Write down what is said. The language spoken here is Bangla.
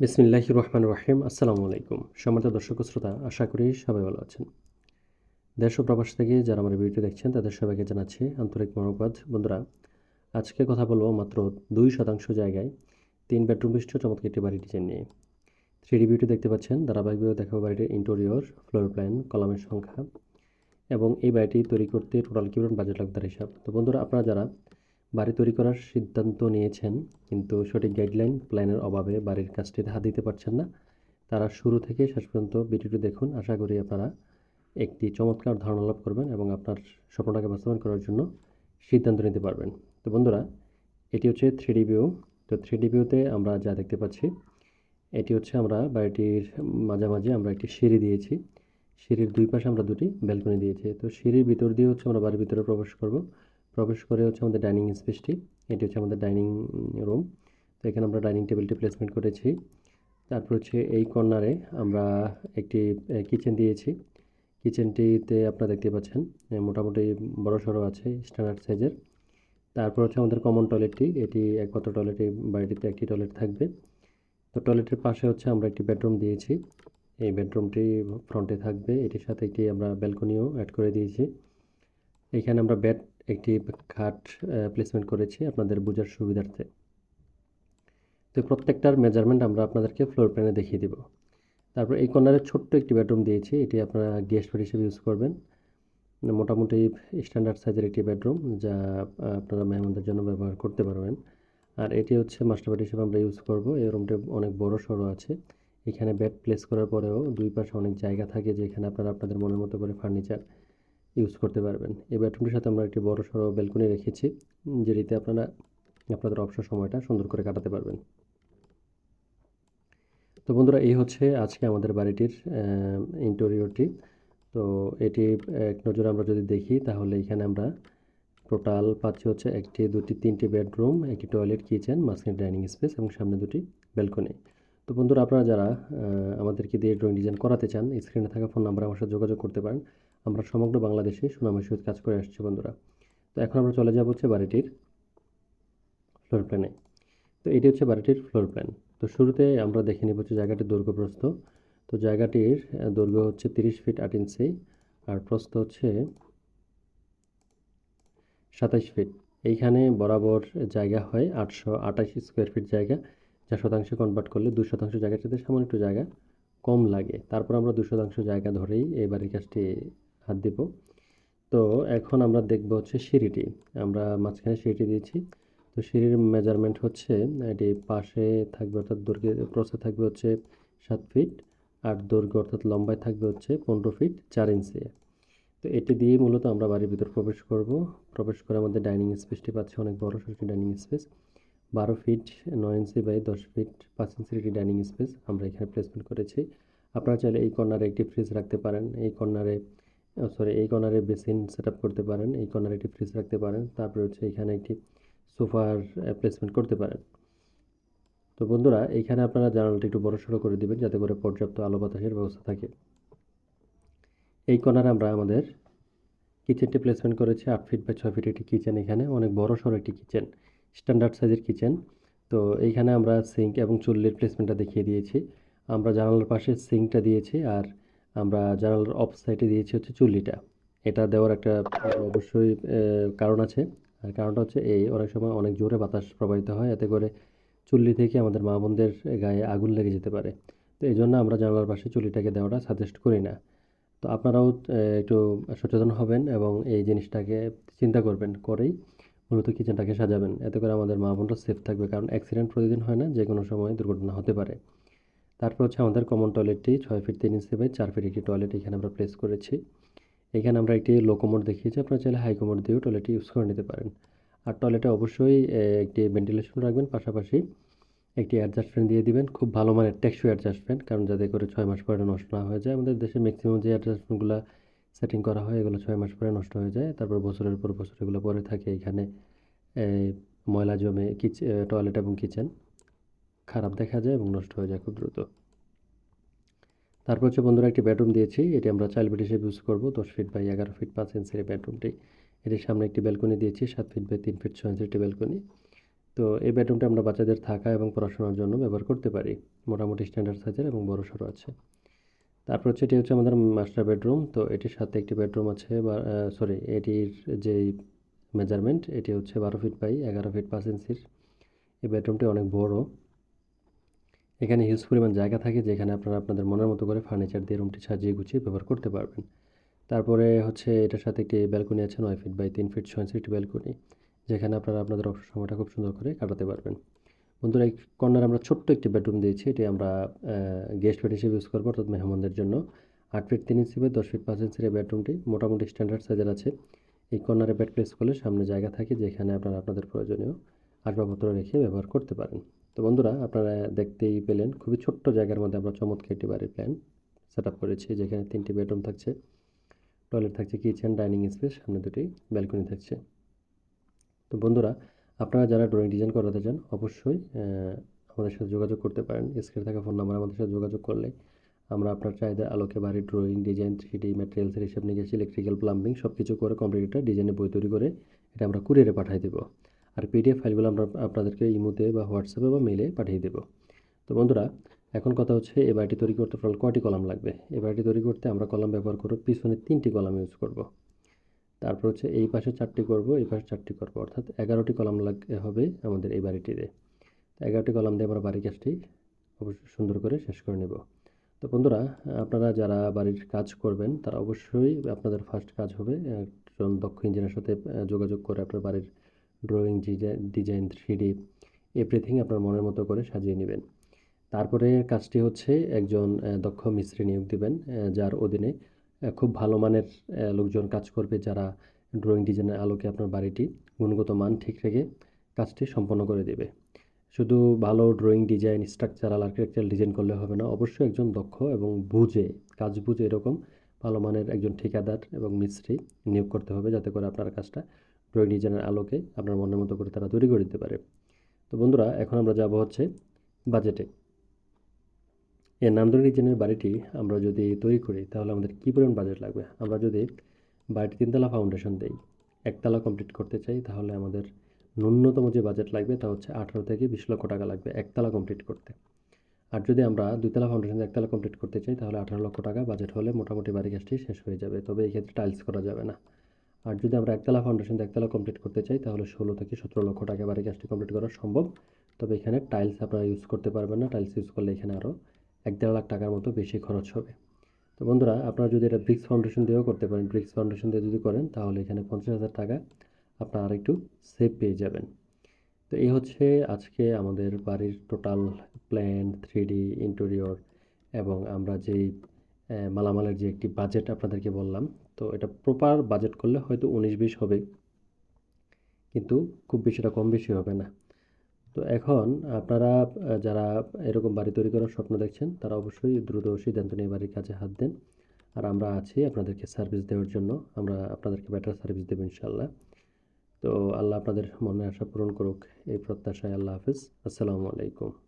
বিসমিল্লাহ রহমান রাহিম। আসসালামু আলাইকুম। সম্মানিত দর্শক শ্রোতা, আশা করি সবাই ভালো আছেন। দেশ ও প্রবাস থেকে যারা আমার ভিডিও দেখছেন, তাদের সবাইকে জানাচ্ছি আন্তরিক মনোবাদ বন্ধুরা, আজকে কথা বলব মাত্র দুই শতাংশ জায়গায় তিন বেডরুম বিশিষ্ট চমৎকার একটি বাড়ি ডিজাইন নিয়ে। থ্রি ডি ভিডিও দেখতে পাচ্ছেন, ধারাবাহিকভাবে দেখাবো বাড়িটির ইন্টেরিয়র ফ্লোর প্ল্যান কলামের সংখ্যা এবং এই বাড়িটি তৈরি করতে টোটাল কিরণ বাজেট লাগবে তার হিসাব। তো বন্ধুরা, আপনারা যারা বাড়ি তৈরি করার সিদ্ধান্ত নিয়েছেন, কিন্তু সঠিক গাইডলাইন প্ল্যানের অভাবে বাড়ির কাজটিতে হাত দিতে পারছেন না। তারা শুরু থেকে শেষ পর্যন্ত ভিডিওটি দেখুন। আশা করি আপনারা একটি চমৎকার ধারণা লাভ করবেন এবং আপনার স্বপ্নটাকে বাস্তবায়ন করার জন্য সিদ্ধান্ত নিতে পারবেন। তো বন্ধুরা, এটি হচ্ছে থ্রি ভিউ তো থ্রি ভিউতে আমরা যা দেখতে পাচ্ছি, এটি হচ্ছে আমরা বাড়িটির মাঝামাঝি আমরা একটি সিঁড়ি দিয়েছি। সিঁড়ির দুই পাশে আমরা দুটি ব্যালকনি দিয়েছি। তো সিঁড়ির ভিতর দিয়ে হচ্ছে আমরা বাড়ির ভিতরে প্রবেশ করব। প্রবেশ করে হচ্ছে আমাদের ডাইনিং স্পেসটি। এটি হচ্ছে আমাদের ডাইনিং রুম। তো এখানে আমরা ডাইনিং টেবিলটি প্লেসমেন্ট করেছি। তারপর হচ্ছে এই কর্নারে আমরা একটি কিচেন দিয়েছি। কিচেনটিতে আপনারা দেখতে পাচ্ছেন মোটামুটি বড় সড়ো আছে স্ট্যান্ডার্ড সাইজের তারপর হচ্ছে আমাদের কমন টয়লেটটি এটি একমাত্র টয়লেট বাড়িটিতে একটি টয়লেট থাকবে। তো টয়লেটের পাশে হচ্ছে আমরা একটি বেডরুম দিয়েছি। এই বেডরুমটি ফ্রন্টে থাকবে। এটির সাথে একটি আমরা ব্যালকনিও অ্যাড করে দিয়েছি। এখানে আমরা বেড একটি খাট প্লেসমেন্ট করেছি আপনাদের বোঝার সুবিধার্থে। তো প্রত্যেকটার মেজারমেন্ট আমরা আপনাদেরকে ফ্লোর প্ল্যানে দেখিয়ে দিব। তারপর এই কর্নারে ছোট্ট একটি বেডরুম দিয়েছি, এটি আপনারা গেস্ট বেড হিসেবে ইউজ করবেন। মোটামুটি স্ট্যান্ডার্ড সাইজের একটি বেডরুম যা আপনারা মেহমানদের জন্য ব্যবহার করতে পারবেন। আর এটি হচ্ছে মাস্টার বেড হিসেবে আমরা ইউজ করব। এই রুমটি অনেক বড় সড়ো আছে। এখানে বেড প্লেস করার পরেও দুই পাশে অনেক জায়গা থাকে যেখানে আপনারা আপনাদের মনের মতো করে ফার্নিচার ইউজ করতে পারবেন। এই বেডরুমটির সাথে আমরা একটি বড় সড়ো ব্যালকনি রেখেছি, যেটিতে আপনারা আপনাদের অবসর সময়টা সুন্দর করে কাটাতে পারবেন। তো বন্ধুরা, এই হচ্ছে আজকে আমাদের বাড়িটির ইন্টেরিয়রটি তো এটি এক নজরে আমরা যদি দেখি, তাহলে এখানে আমরা টোটাল পাচ্ছি হচ্ছে একটি, দুটি, তিনটি বেডরুম একটি টয়লেট কিচেন মাঝখানে ডাইনিং স্পেস এবং সামনে দুটি ব্যালকনি তো বন্ধুরা, আপনারা যারা আমাদেরকে দিয়ে ড্রয়িং ডিজাইন করাতে চান স্ক্রিনে থাকা ফোন নাম্বারে আমার সাথে যোগাযোগ করতে পারেন। আমরা সমগ্র বাংলাদেশে সুনামের সহিত কাজ করে আসছি, বন্ধুরা। তো এখন আমরা চলে যাব হচ্ছে বাড়িটির ফ্লোর প্ল্যানে তো এটি হচ্ছে বাড়িটির ফ্লোর প্ল্যান তো শুরুতে আমরা দেখে নেব হচ্ছে জায়গাটির দৈর্ঘ্য প্রস্থ তো জায়গাটির দৈর্ঘ্য হচ্ছে তিরিশ ফিট আট ইঞ্চি আর প্রস্থ হচ্ছে সাতাইশ ফিট এইখানে বরাবর জায়গা হয় আটশো আঠাশ স্কোয়ার ফিট জায়গা যা শতাংশে কনভার্ট করলে দু শতাংশ জায়গার সাথে সামান্য একটু জায়গা কম লাগে। তারপর আমরা দু শতাংশ জায়গা ধরেই এই বাড়ির কাজটি হাত দিব। তো এখন আমরা দেখব হচ্ছে সিঁড়িটি। আমরা মাঝখানে সিঁড়িটি দিয়েছি। তো সিঁড়ির মেজারমেন্ট হচ্ছে, এটি পাশে থাকবে অর্থাৎ দৈর্ঘ্যে প্রস্থে থাকবে হচ্ছে সাত ফিট আর দৈর্ঘ্য অর্থাৎ লম্বায় থাকবে হচ্ছে পনেরো ফিট চার ইঞ্চি তো এটি দিয়ে মূলত আমরা বাড়ির ভিতর প্রবেশ করব। প্রবেশ করে আমাদের ডাইনিং স্পেসটি পাচ্ছি অনেক বড় একটি ডাইনিং স্পেস বারো ফিট নয় ইঞ্চি বাই দশ ফিট পাঁচ ইঞ্চির একটি ডাইনিং স্পেস আমরা এখানে প্লেসমেন্ট করেছি। আপনারা চাইলে এই কর্নারে একটি ফ্রিজ রাখতে পারেন। এই কর্নারে সরি এই কর্নারে বেসিন সেট করতে পারেন, এই কর্নারে একটি ফ্রিজ রাখতে পারেন, তারপরে হচ্ছে এখানে একটি সোফার প্লেসমেন্ট করতে পারেন। তো বন্ধুরা এইখানে আপনারা জানালাটা একটু বড় সড়ো করে দিবেন, যাতে করে পর্যাপ্ত আলো বাতাসের ব্যবস্থা থাকে। এই কর্নারে আমরা আমাদের কিচেনটি প্লেসমেন্ট করেছি, আট ফিট বা ছয় ফিট একটি কিচেন এখানে, অনেক বড় সড়ো একটি কিচেন স্ট্যান্ডার্ড সাইজের কিচেন তো এইখানে আমরা সিঙ্ক এবং চুল্লির প্লেসমেন্টটা দেখিয়ে দিয়েছি। আমরা জানালার পাশে সিঙ্কটা দিয়েছি, আর আমরা জানালার অফ সাইডে দিয়েছি হচ্ছে চুল্লিটা। এটা দেওয়ার একটা, অবশ্যই কারণ আছে। আর কারণটা হচ্ছে এই, অনেক সময় অনেক জোরে বাতাস প্রবাহিত হয়, এতে করে চুল্লি থেকে আমাদের মা বোনদের গায়ে আগুন লেগে যেতে পারে। তো এই জন্য আমরা জানালার পাশে চুল্লিটাকে দেওয়াটা সাজেস্ট করি না। তো আপনারাও একটু সচেতন হবেন এবং এই জিনিসটাকে চিন্তা করবেন করেই। মূলত কিচেনটাকে সাজাবেন। এতে করে আমাদের মা বোনরা সেফ থাকবে, কারণ অ্যাক্সিডেন্ট প্রতিদিন হয় না যে কোনো সময় দুর্ঘটনা হতে পারে। তারপর হচ্ছে আমাদের কমন টয়লেটটি ছয় ফিট তিন ইঞ্চি বাই চার ফিট একটি টয়লেট এখানে আমরা প্লেস করেছি। এখানে আমরা একটি লো কোমোড দেখিয়েছি, আপনারা চাইলে হাই কোমোড দিয়েও টয়লেটটি ইউজ করে নিতে পারেন। আর টয়লেটে অবশ্যই একটি ভেন্টিলেশন রাখবেন, পাশাপাশি একটি অ্যাডজাস্ট ফ্যান দিয়ে দিবেন। খুব ভালো মানের টেকসই অ্যাডজাস্ট ফ্যান কারণ যাতে করে ছয় মাস পরে নষ্ট না হয়ে যায়। আমাদের দেশে ম্যাক্সিমাম যে অ্যাডজাস্টমেন্টগুলো সেটিং করা হয়, এগুলো ছয় মাস পরে নষ্ট হয়ে যায়। তারপর বছরের পর বছর এগুলো পরে থাকে এখানে ময়লা জমে কিচ টয়লেট এবং কিচেন খারাপ দেখা যায় এবং নষ্ট হয়ে যায় খুব দ্রুত। তারপর হচ্ছে বন্ধুরা একটি বেডরুম দিয়েছি, এটি আমরা চাইল্ড বেড হিসেবে ইউজ করব। দশ ফিট বাই এগারো ফিট পাঁচ ইঞ্চির এই বেডরুমটি এটির সামনে একটি ব্যালকনি দিয়েছি, সাত ফিট বাই তিন ফিট ছয় ইঞ্চির একটি ব্যালকনি তো এই বেডরুমটা আমরা বাচ্চাদের থাকা এবং পড়াশোনার জন্য ব্যবহার করতে পারি। মোটামুটি স্ট্যান্ডার্ড সাইজের এবং বড় সড়ো আছে। তারপর হচ্ছে এটি হচ্ছে আমাদের মাস্টার বেডরুম তো এটির সাথে একটি বেডরুম আছে বা সরি এটির যেই মেজারমেন্ট এটি হচ্ছে বারো ফিট বাই এগারো ফিট পাঁচ ইঞ্চির এই বেডরুমটি অনেক বড়। এখানে হিউজ পরিমাণ জায়গা থাকে যেখানে আপনারা আপনাদের মনের মতো করে ফার্নিচার দিয়ে রুমটি সাজিয়ে গুছিয়ে ব্যবহার করতে পারবেন। তারপরে হচ্ছে এটার সাথে একটি ব্যালকনি আছে নয় ফিট বাই তিন ফিট ছয় একটি ব্যালকনি যেখানে আপনারা আপনাদের অবসর সময়টা খুব সুন্দর করে কাটাতে পারবেন। বন্ধুরা, এই কর্নার আমরা ছোট্ট একটি বেডরুম দিয়েছি, এটি আমরা গেস্ট বেড হিসেবে ইউজ করব অর্থাৎ মেহমানদের জন্য। আট ফিট তিন ইঞ্চি বাই দশ ফিট পাঁচ ইঞ্চির এই বেডরুমটি মোটামুটি স্ট্যান্ডার্ড সাইজের আছে। এই কর্নারে বেড প্লেস করলে সামনে জায়গা থাকে যেখানে আপনারা আপনাদের প্রয়োজনীয় আসবাবপত্র রেখে ব্যবহার করতে পারেন। তো বন্ধুরা, আপনারা দেখতেই পেলেন, খুবই ছোট্ট জায়গার মধ্যে আমরা চমৎকার একটি বাড়ির প্ল্যান সেট আপ করেছি, যেখানে তিনটি বেডরুম থাকছে। টয়লেট থাকছে কিচেন ডাইনিং স্পেস সামনে দুটি ব্যালকনি থাকছে। তো বন্ধুরা, আপনারা যারা ড্রয়িং ডিজাইন করাতে চান, অবশ্যই আমাদের সাথে যোগাযোগ করতে পারেন। স্ক্রিনে থাকা ফোন নাম্বার আমাদের সাথে যোগাযোগ করলে আমরা আপনার চাহিদার আলোকে বাড়ির ড্রয়িং ডিজাইন থ্রি ডি ম্যাটেরিয়ালসের হিসাব নিকাশ ইলেকট্রিক্যাল প্লাম্বিং সব কিছু করে কমপ্লিট একটা ডিজাইনের বই তৈরি করে এটা আমরা কুরিয়ারে পাঠিয়ে দেবো। আর পিডিএফ ফাইলগুলো আমরা আপনাদেরকে ইমোতে বা হোয়াটসঅ্যাপে বা মেলে পাঠিয়ে দেবো। তো বন্ধুরা, এখন কথা হচ্ছে এ বাড়িটি তৈরি করতে টোটাল কয়টি কলাম লাগবে? এ বাড়িটি তৈরি করতে আমরা কলাম ব্যবহার করব পিছনে তিনটি কলাম ইউজ করব। তারপর হচ্ছে এই পাশে চারটি করব, এই পাশে চারটি করব। অর্থাৎ এগারোটি কলাম লাগ, হবে আমাদের এই বাড়িটিতে। এগারোটি কলাম দিয়ে আমরা বাড়ির কাজটি অবশ্যই সুন্দর করে শেষ করে নেব। তো বন্ধুরা, আপনারা যারা বাড়ির কাজ করবেন, তারা অবশ্যই আপনাদের ফার্স্ট কাজ হবে একজন দক্ষ ইঞ্জিনিয়ারের সাথে যোগাযোগ করে আপনার বাড়ির drawing design three D everything আপনার মনের মতো করে সাজিয়ে নেবেন। তারপরে কাজটি হচ্ছে একজন দক্ষ মিস্ত্রি নিয়োগ দিবেন যার অধীনে খুব ভালো মানের লোকজন কাজ করবে যারা ড্রয়িং ডিজাইনের আলোকে আপনার বাড়িটি গুণগত মান ঠিক রেখে কাজটি সম্পন্ন করে দেবে। শুধু ভালো drawing design structural architectural design করলে হবে না, অবশ্যই একজন দক্ষ এবং বুঝে, কাজ বুঝে এরকম ভালো মানের একজন ঠিকাদার এবং মিস্ত্রি নিয়োগ করতে হবে, যাতে করে আপনার কাজটা ড্রয়িং ডিজাইনের আলোকে আপনার মনের মতো করে তারা তৈরি করে দিতে পারে। তো বন্ধুরা, এখন আমরা যাব হচ্ছে বাজেটে। এই নামদুরি ডিজাইনের বাড়িটি আমরা যদি তৈরি করি, তাহলে আমাদের কী পরিমাণ বাজেট লাগবে? আমরা যদি বাড়িটি তিনতলা ফাউন্ডেশন দেই, একতলা কমপ্লিট করতে চাই, তাহলে আমাদের ন্যূনতম যে বাজেট লাগবে তা হচ্ছে আঠারো থেকে বিশ লক্ষ টাকা লাগবে একতলা কমপ্লিট করতে। আর যদি আমরা দুইতলা ফাউন্ডেশন একতলা কমপ্লিট করতে চাই, তাহলে আঠারো লক্ষ টাকা বাজেট হলে মোটামুটি বাড়ি কাজটি শেষ হয়ে যাবে, তবে এই ক্ষেত্রে টাইলস করা যাবে না। আর যদি আমরা একতলা ফাউন্ডেশন একতলা কমপ্লিট করতে চাই, তাহলে ষোলো থেকে সতেরো লক্ষ টাকা বাড়ি কাজটি কমপ্লিট করা সম্ভব। তবে এখানে টাইলস আপনারা ইউজ করতে পারবেন না। টাইলস ইউজ করলে এখানে আরও এক দেড় লাখ টাকার মতো বেশি খরচ হবে। তো বন্ধুরা, আপনারা যদি এটা ব্রিক্স ফাউন্ডেশন দিয়েও করতে পারেন ব্রিক্স ফাউন্ডেশন দিয়ে যদি করেন, তাহলে এখানে পঞ্চাশ হাজার টাকা আপনারা আর একটু সেভ পেয়ে যাবেন। তো এই হচ্ছে আজকে আমাদের বাড়ির total plan three D interior এবং আমরা যেই মালামালের যে একটি বাজেট আপনাদেরকে বললাম তো এটা প্রপার বাজেট করলে হয়তো উনিশ বিশ হবে। কিন্তু খুব বেশিটা কম বেশি হবে না। তো এখন আপনারা যারা এরকম বাড়ি তৈরি করার স্বপ্ন দেখছেন, তারা অবশ্যই দ্রুত সিদ্ধান্ত নিয়ে বাড়ির কাজে হাত দেন। আর আমরা আছি আপনাদেরকে সার্ভিস দেওয়ার জন্য। আমরা আপনাদেরকে বেটার সার্ভিস দেবো ইনশাল্লাহ তো আল্লাহ আপনাদের মনে আশা পূরণ করুক। এই প্রত্যাশায় আল্লাহ হাফিজ। আসসালামু আলাইকুম।